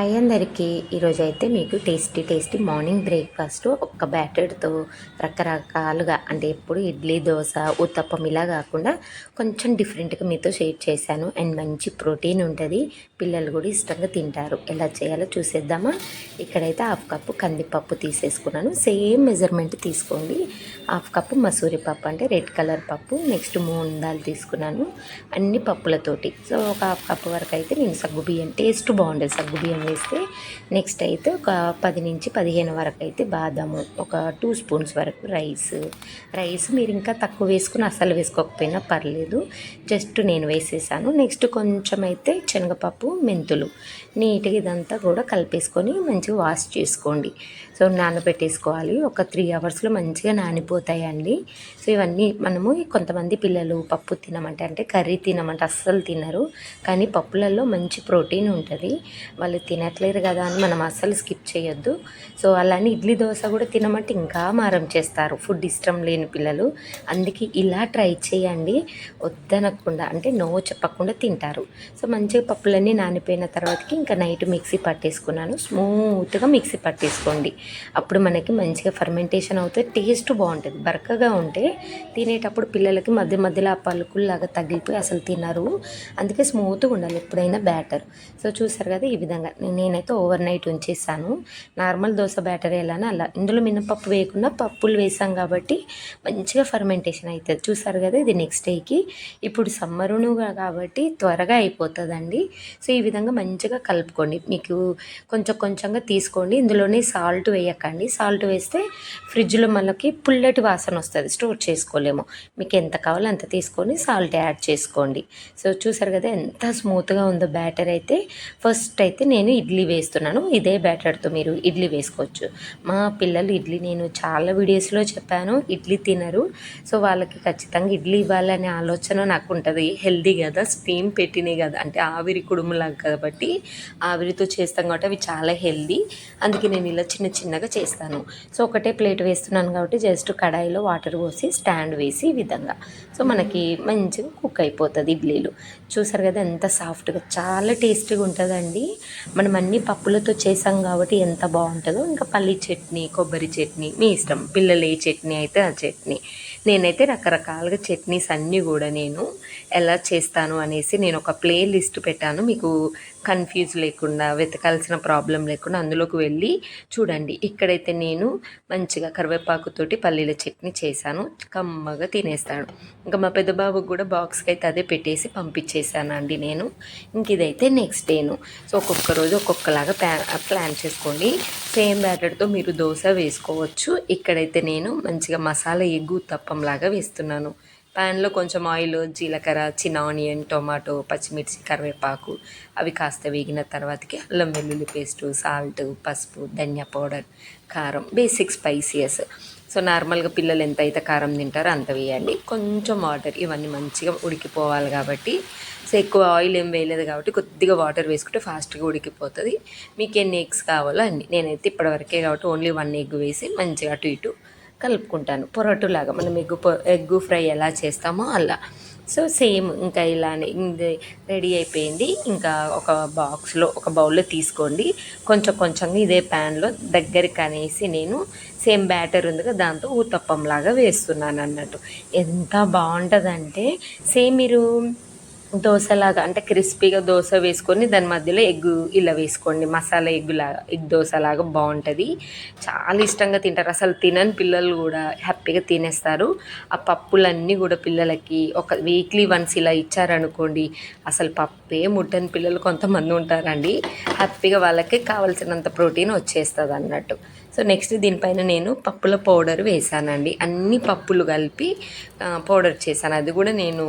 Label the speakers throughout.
Speaker 1: Hi అందరికీ. ఈరోజు అయితే మీకు టేస్టీ టేస్టీ మార్నింగ్ బ్రేక్ఫాస్ట్ ఒక బ్యాటర్తో రకరకాలుగా అంటే ఎప్పుడు ఇడ్లీ దోశ ఉత్తప్పం ఇలా కాకుండా కొంచెం డిఫరెంట్గా మీతో షేర్ చేశాను. అండ్ మంచి ప్రోటీన్ ఉంటుంది. పిల్లలు కూడా ఇష్టంగా తింటారు. ఎలా చేయాలో చూసేద్దామా? ఇక్కడైతే హాఫ్ కప్పు కందిపప్పు తీసేసుకున్నాను. సేమ్ మెజర్మెంట్ తీసుకోండి. హాఫ్ కప్పు మసూరి పప్పు అంటే రెడ్ కలర్ పప్పు. నెక్స్ట్ మూందాలు తీసుకున్నాను. అన్ని పప్పులతోటి. సో ఒక హాఫ్ కప్పు వరకు అయితే నేను సగ్గు బియ్యం టేస్ట్ బాగుండేది సగ్గు బియ్యం వేస్తే నెక్స్ట్ అయితే ఒక పది నుంచి పదిహేను వరకు అయితే బాదాము ఒక టూ స్పూన్స్ వరకు రైస్. రైస్ మీరు ఇంకా తక్కువ వేసుకుని అసలు వేసుకోకపోయినా పర్లేదు. జస్ట్ నేను వేసేసాను. నెక్స్ట్ కొంచెం అయితే శనగపప్పు మెంతులు. నీట్గా ఇదంతా కూడా కలిపేసుకొని మంచిగా వాష్ చేసుకోండి. సో నానబెట్టేసుకోవాలి. ఒక త్రీ అవర్స్లో మంచిగా నానిపోతాయండి. సో ఇవన్నీ మనము కొంతమంది పిల్లలు పప్పు తినమంటే అంటే కర్రీ తినమంటే అస్సలు తినరు. కానీ పప్పులలో మంచి ప్రోటీన్ ఉంటుంది. వాళ్ళు తినట్లేరు కదా అని మనం అస్సలు స్కిప్ చేయొద్దు. సో అలానే ఇడ్లీ దోశ కూడా తినమంటే ఇంకా మారం చేస్తారు. ఫుడ్ ఇష్టం లేని పిల్లలు. అందుకే ఇలా ట్రై చేయండి. వద్దనకుండా అంటే నో చెప్పకుండా తింటారు. సో మంచిగా పప్పులన్నీ నానిపోయిన తర్వాతకి ఇంకా నైట్ మిక్సీ పట్టేసుకున్నాను. స్మూత్గా మిక్సీ పట్టేసుకోండి. అప్పుడు మనకి మంచిగా ఫర్మెంటేషన్ అవుతే టేస్ట్ బాగుంటుంది. బరకగా ఉంటే తినేటప్పుడు పిల్లలకి మధ్య మధ్యలో ఆ పలుకుల్లాగా తగిలిపోయి అసలు తినరు. అందుకే స్మూత్గా ఉండాలి. ఎప్పుడైనా బ్యాటర్ సో చూసారు కదా ఈ విధంగా. నేనైతే ఓవర్ నైట్ ఉంచేసాను. నార్మల్ దోశ బ్యాటర్ ఎలానో అలా. ఇందులో మినపప్పు వేయకుండా పప్పులు వేసాం కాబట్టి మంచిగా ఫర్మెంటేషన్ అవుతుంది చూసారు కదా ఇది నెక్స్ట్ డేకి ఇప్పుడు సమ్మరును కాబట్టి త్వరగా అయిపోతుందండి. సో ఈ విధంగా మంచిగా కలుపుకోండి. మీకు కొంచెం కొంచెంగా తీసుకోండి. ఇందులోనే సాల్ట్ వేయకండి. సాల్ట్ వేస్తే ఫ్రిడ్జ్లో మనకి పుల్లటి వాసన వస్తుంది. స్టోర్ చేసుకోలేము. మీకు ఎంత కావాలో అంత తీసుకొని సాల్ట్ యాడ్ చేసుకోండి. సో చూసారు కదా ఎంత స్మూత్గా ఉందో బ్యాటర్ అయితే. ఫస్ట్ అయితే నేను ఇడ్లీ వేస్తున్నాను. ఇదే బ్యాటర్తో మీరు ఇడ్లీ వేసుకోవచ్చు. మా పిల్లలు ఇడ్లీ నేను చాలా వీడియోస్లో చెప్పాను. ఇడ్లీ తినరు. సో వాళ్ళకి ఖచ్చితంగా ఇడ్లీ ఇవ్వాలనే ఆలోచన నాకు ఉంటుంది. హెల్దీ కదా స్టీమ్ పెట్టినాయి కదా. అంటే ఆవిరి కుడుములాగా కాబట్టి ఆవిరితో చేస్తాం కాబట్టి అవి చాలా హెల్దీ. అందుకే నేను ఇలా చిన్న చిన్నగా చేస్తాను. సో ఒకటే ప్లేట్ వేస్తున్నాను కాబట్టి జస్ట్ కడాయిలో వాటర్ పోసి స్టాండ్ వేసి ఈ విధంగా. సో మనకి మంచిగా కుక్ అయిపోతుంది ఇడ్లీలు. చూసారు కదా ఎంత సాఫ్ట్గా చాలా టేస్టీగా ఉంటుందండి. మనం అన్ని పప్పులతో చేసాం కాబట్టి ఎంత బాగుంటుందో ఇంకా పల్లి చట్నీ కొబ్బరి చట్నీ మీ ఇష్టం. పిల్లలు ఏ చట్నీ అయితే ఆ చట్నీ. నేనైతే రకరకాలుగా చట్నీస్ అన్నీ కూడా నేను ఎలా చేస్తాను అనేసి నేను ఒక ప్లే లిస్ట్ పెట్టాను. మీకు కన్ఫ్యూజ్ లేకుండా వెతకాల్సిన ప్రాబ్లం లేకుండా అందులోకి వెళ్ళి చూడండి. ఇక్కడైతే నేను మంచిగా కరివేపాకుతోటి పల్లీల చట్నీ చేశాను. కమ్మగా తినేస్తాడు ఇంకా మా పెద్ద బాబుకి కూడా బాక్స్కి అయితే అదే పెట్టేసి పంపించేసానండి నేను. ఇంక ఇదైతే నెక్స్ట్ డేను సో ఒక్కొక్క రోజు ఒక్కొక్కలాగా ప్లాన్ ప్లాన్ చేసుకోండి. సేమ్ బ్యాటర్తో మీరు దోశ వేసుకోవచ్చు. ఇక్కడైతే నేను మంచిగా మసాలా ఎగ్గు తప్పంలాగా వేస్తున్నాను. ప్యాన్లో కొంచెం ఆయిల్ జీలకర్ర చిన్న ఆనియన్ టొమాటో పచ్చిమిర్చి కరివేపాకు అవి కాస్త వేగిన తర్వాతకి అల్లం వెల్లుల్లి పేస్టు సాల్ట్ పసుపు ధనియా పౌడర్ కారం బేసిక్ స్పైసియస్ సో నార్మల్గా పిల్లలు ఎంత అయితే కారం తింటారో అంత వేయండి. కొంచెం వాటర్ ఇవన్నీ మంచిగా ఉడికిపోవాలి కాబట్టి. సో ఎక్కువ ఆయిల్ ఏం వేయలేదు కాబట్టి కొద్దిగా వాటర్ వేసుకుంటే ఫాస్ట్గా ఉడికిపోతుంది. మీకు ఎన్ని ఎగ్స్ కావాలో అన్ని. నేనైతే ఇప్పటివరకే కాబట్టి ఓన్లీ వన్ ఎగ్ వేసి మంచిగా అటు ఇటు కలుపుకుంటాను. పొరటులాగా మనం ఎగ్గు ఎగ్గు ఫ్రై ఎలా చేస్తామో అలా. సో సేమ్ ఇంకా ఇలానే ఇది రెడీ అయిపోయింది. ఇంకా ఒక బాక్స్లో ఒక బౌల్లో తీసుకోండి. కొంచెం కొంచెంగా ఇదే ప్యాన్లో దగ్గరికి అనేసి నేను సేమ్ బ్యాటర్ ఉంది కదా దాంతో ఊతప్పంలాగా వేస్తున్నాను అన్నట్టు ఎంత బాగుంటుందంటే సేమ్ మీరు దోశలాగా అంటే క్రిస్పీగా దోశ వేసుకొని దాని మధ్యలో ఎగ్గు ఇలా వేసుకోండి. మసాలా ఎగ్గులాగా ఎగ్ దోశలాగా బాగుంటుంది. చాలా ఇష్టంగా తింటారు. అసలు తినని పిల్లలు కూడా హ్యాపీగా తినేస్తారు. ఆ పప్పులన్నీ కూడా పిల్లలకి ఒక వీక్లీ వన్స్ ఇలా ఇచ్చారనుకోండి అసలు పప్పే ముట్టని పిల్లలు కొంతమంది ఉంటారండి. హ్యాపీగా వాళ్ళకి కావాల్సినంత ప్రోటీన్ వచ్చేస్తుంది అన్నట్టు సో నెక్స్ట్ దీనిపైన నేను పప్పుల పౌడర్ వేసానండి. అన్ని పప్పులు కలిపి పౌడర్ చేశాను. అది కూడా నేను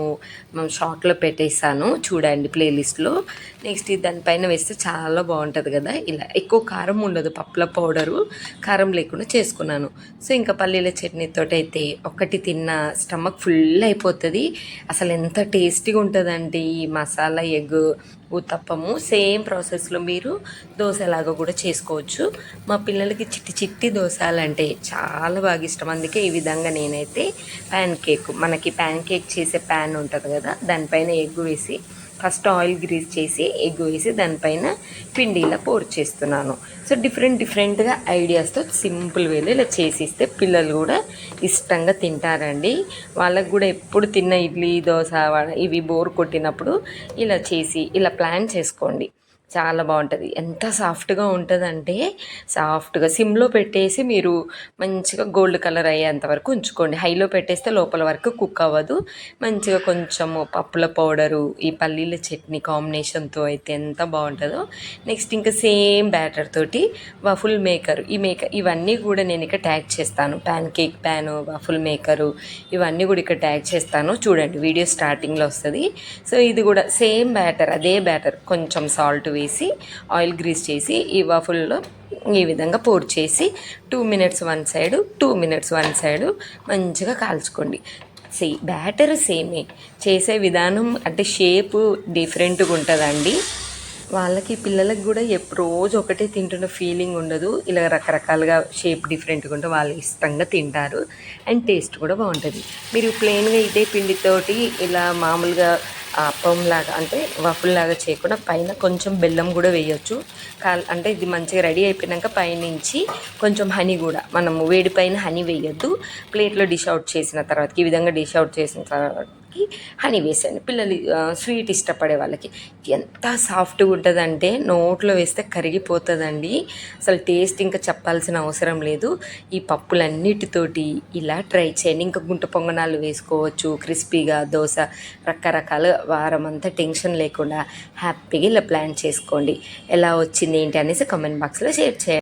Speaker 1: షార్ట్లో పెట్టేశాను చూడండి ప్లేలిస్ట్లో. నెక్స్ట్ దానిపైన వేస్తే చాలా బాగుంటుంది కదా. ఇలా ఎక్కువ కారం ఉండదు పప్పుల పౌడరు. కారం లేకుండా చేసుకున్నాను. సో ఇంకా పల్లీల చట్నీతో అయితే ఒకటి తిన్న స్టమక్ ఫుల్ అయిపోతుంది. అసలు ఎంత టేస్టీగా ఉంటుందండి ఈ మసాలా ఎగ్ ఉత్తప్పము సేమ్ ప్రాసెస్లో మీరు దోశలాగా కూడా చేసుకోవచ్చు. మా పిల్లలకి చిట్టి చిట్టి దోశలు అంటే చాలా బాగా ఇష్టం. అందుకే ఈ విధంగా నేనైతే ప్యాన్ కేక్ మనకి ప్యాన్ కేక్ చేసే ప్యాన్ ఉంటుంది కదా దానిపైన ఎగ్ వేసి ఫస్ట్ ఆయిల్ గ్రీస్ చేసి ఎగ్ వేసి దానిపైన పిండి ఇలా పోర్ చేస్తున్నాను సో డిఫరెంట్ డిఫరెంట్గా ఐడియాస్తో సింపుల్ వేలో ఇలా చేసిస్తే పిల్లలు కూడా ఇష్టంగా తింటారండి. వాళ్ళకు కూడా ఎప్పుడు తిన్న ఇడ్లీ దోశ వడ ఇవి బోర్ కొట్టినప్పుడు ఇలా చేసి ఇలా ప్లాన్ చేసుకోండి. చాలా బాగుంటుంది. ఎంత సాఫ్ట్గా ఉంటుందంటే సాఫ్ట్గా సిమ్లో పెట్టేసి మీరు మంచిగా గోల్డ్ కలర్ అయ్యేంత వరకు ఉంచుకోండి. హైలో పెట్టేస్తే లోపల వరకు కుక్ అవ్వదు. మంచిగా కొంచెము పప్పుల పౌడరు ఈ పల్లీల చట్నీ కాంబినేషన్తో అయితే ఎంత బాగుంటుందో. నెక్స్ట్ ఇంకా సేమ్ బ్యాటర్ తోటి వఫుల్ మేకర్ ఈ మేకర్ ఇవన్నీ కూడా నేను ఇక్కడ ట్యాగ్ చేస్తాను. Pancake pan waffle maker ఇవన్నీ కూడా ఇక్కడ ట్యాగ్ చేస్తాను. చూడండి వీడియో స్టార్టింగ్లో వస్తుంది. సో ఇది కూడా సేమ్ బ్యాటర్ అదే బ్యాటర్ కొంచెం సాల్ట్ వేసి వేసి ఆయిల్ గ్రీస్ చేసి ఈ వాఫుల్లో ఈ విధంగా పోర్ చేసి two minutes one side two minutes one side మంచిగా కాల్చుకోండి. సే బ్యాటర్ సేమే చేసే విధానం అంటే షేపు డిఫరెంట్గా ఉంటుందండి. వాళ్ళకి పిల్లలకి కూడా ఎప్పుడు రోజు ఒకటే తింటున్న ఫీలింగ్ ఉండదు. ఇలా రకరకాలుగా షేప్ డిఫరెంట్గా ఉంటే వాళ్ళు ఇష్టంగా తింటారు. అండ్ టేస్ట్ కూడా బాగుంటుంది. మీరు ప్లెయిన్గా ఇదే పిండితోటి ఇలా మామూలుగా అప్పంలాగా అంటే వఫుల్లాగా చేయకుండా పైన కొంచెం బెల్లం కూడా వేయొచ్చు. కాల్ అంటే ఇది మంచిగా రెడీ అయిపోయినాక పైనుంచి కొంచెం హనీ కూడా మనం వేడి పైన హనీ వేయొద్దు. ప్లేట్లో డిష్ అవుట్ చేసిన తర్వాత ఈ విధంగా డిష్ అవుట్ చేసిన తర్వాత వాళ్ళకి హనీ వేసాను పిల్లలు స్వీట్ ఇష్టపడే వాళ్ళకి. ఎంత సాఫ్ట్గా ఉంటుందంటే నోట్లో వేస్తే కరిగిపోతుందండి. అసలు టేస్ట్ ఇంకా చెప్పాల్సిన అవసరం లేదు. ఈ పప్పులన్నిటితోటి ఇలా ట్రై చేయండి. ఇంకా గుంట పొంగనాలు వేసుకోవచ్చు క్రిస్పీగా దోశ రకరకాల వారం అంతా టెన్షన్ లేకుండా హ్యాపీగా ఇలా ప్లాన్ చేసుకోండి. ఎలా వచ్చింది ఏంటి అనేసి కామెంట్ బాక్స్లో షేర్ చేయండి.